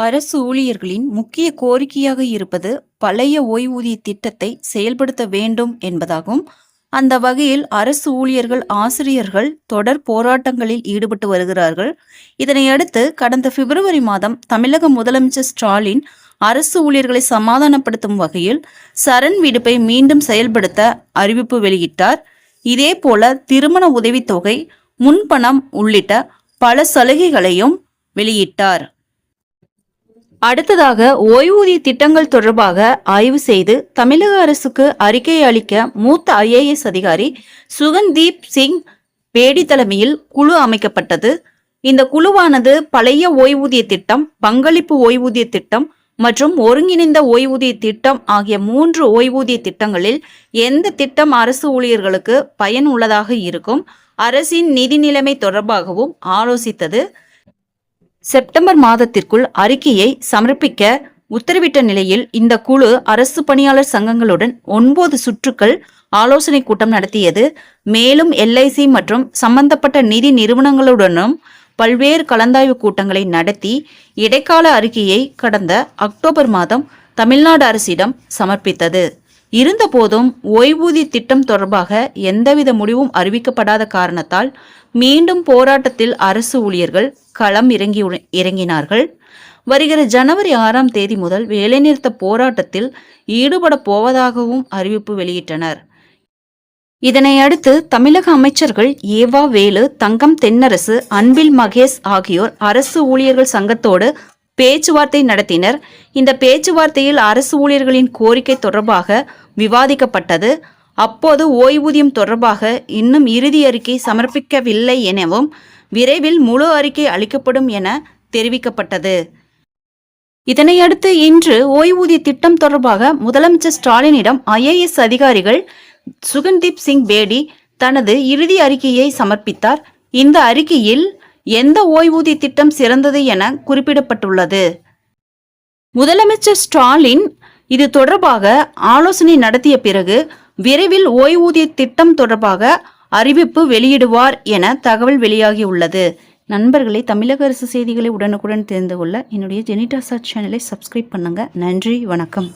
அரசு ஊழியர்களின் முக்கிய கோரிக்கையாக இருப்பது பழைய ஓய்வூதிய திட்டத்தை செயல்படுத்த வேண்டும் என்பதாகும். அந்த வகையில் அரசு ஊழியர்கள் ஆசிரியர்கள் தொடர் போராட்டங்களில் ஈடுபட்டு வருகிறார்கள். இதனையடுத்து கடந்த பிப்ரவரி மாதம் தமிழக முதலமைச்சர் ஸ்டாலின் அரசு ஊழியர்களை சமாதானப்படுத்தும் வகையில் சரண் விடுப்பை மீண்டும் செயல்படுத்த அறிவிப்பு வெளியிட்டார். இதேபோல திருமண உதவித்தொகை முன்பணம் உள்ளிட்ட பல சலுகைகளையும் வெளியிட்டார். அடுத்ததாக ஓய்வூதிய திட்டங்கள் தொடர்பாக ஆய்வு செய்து தமிழக அரசுக்கு அறிக்கை அளிக்க மூத்த ஐஏஎஸ் அதிகாரி சுகன்தீப் சிங் பேடி தலைமையில் குழு அமைக்கப்பட்டது. இந்த குழுவானது பழைய ஓய்வூதிய திட்டம் பங்களிப்பு ஓய்வூதிய திட்டம் மற்றும் ஒருங்கிணைந்த ஓய்வூதிய திட்டம் ஆகிய மூன்று ஓய்வூதிய திட்டங்களில் எந்த திட்டம் அரசு ஊழியர்களுக்கு பயன் உள்ளதாக இருக்கும் அரசின் நிதி நிலைமை தொடர்பாகவும் ஆலோசித்தது. செப்டம்பர் மாதத்திற்குள் அறிக்கையை சமர்ப்பிக்க உத்தரவிட்ட நிலையில் இந்த குழு அரசு பணியாளர் சங்கங்களுடன் ஒன்பது சுற்றுக்கள் ஆலோசனை கூட்டம் நடத்தியது. மேலும் எல்ஐசி மற்றும் சம்பந்தப்பட்ட நிதி நிறுவனங்களுடனும் பல்வேறு கலந்தாய்வு கூட்டங்களை நடத்தி இடைக்கால அறிக்கையை கடந்த அக்டோபர் மாதம் தமிழ்நாடு அரசிடம் சமர்ப்பித்தது. இருந்தபோதும் ஓய்வூதிய திட்டம் தொடர்பாக எந்தவித முடிவும் அறிவிக்கப்படாத காரணத்தால் மீண்டும் போராட்டத்தில் அரசு ஊழியர்கள் களம் இறங்கி இறங்கினார்கள். வருகிற ஜனவரி ஆறாம் தேதி முதல் வேலைநிறுத்த போராட்டத்தில் ஈடுபட போவதாகவும் அறிவிப்பு வெளியிட்டனர். இதனை அடுத்து தமிழக அமைச்சர்கள் ஏவா வேலு தங்கம் தென்னரசு அன்பில் மகேஷ் ஆகியோர் அரசு ஊழியர்கள் சங்கத்தோடு பேச்சுவார்த்தை நடத்தினர். இந்த பேச்சுவார்த்தையில் அரசு ஊழியர்களின் கோரிக்கை தொடர்பாக விவாதிக்கப்பட்டது. அப்போது ஓய்வூதியம் தொடர்பாக இன்னும் இறுதி அறிக்கை சமர்ப்பிக்கவில்லை எனவும் விரைவில் முழு அறிக்கை அளிக்கப்படும் என தெரிவிக்கப்பட்டது. இதனையடுத்து இன்று ஓய்வூதிய திட்டம் தொடர்பாக முதலமைச்சர் ஸ்டாலினிடம் ஐஏஎஸ் அதிகாரிகள் சுகன்தீப் சிங் பேடி தனது இறுதி அறிக்கையை சமர்ப்பித்தார். இந்த அறிக்கையில் எந்த ஓய்வூதிய திட்டம் சிறந்தது என குறிப்பிடப்பட்டுள்ளது. முதலமைச்சர் ஸ்டாலின் இது தொடர்பாக ஆலோசனை நடத்திய பிறகு விரைவில் ஓய்வூதிய திட்டம் தொடர்பாக அறிவிப்பு வெளியிடுவார் என தகவல் வெளியாகியுள்ளது. நண்பர்களை தமிழக அரசு செய்திகளை உடனுக்குடன் தெரிந்து கொள்ள என்னுடைய ஜெனிடாசா சேனலை சப்ஸ்கிரைப் பண்ணுங்க. நன்றி வணக்கம்.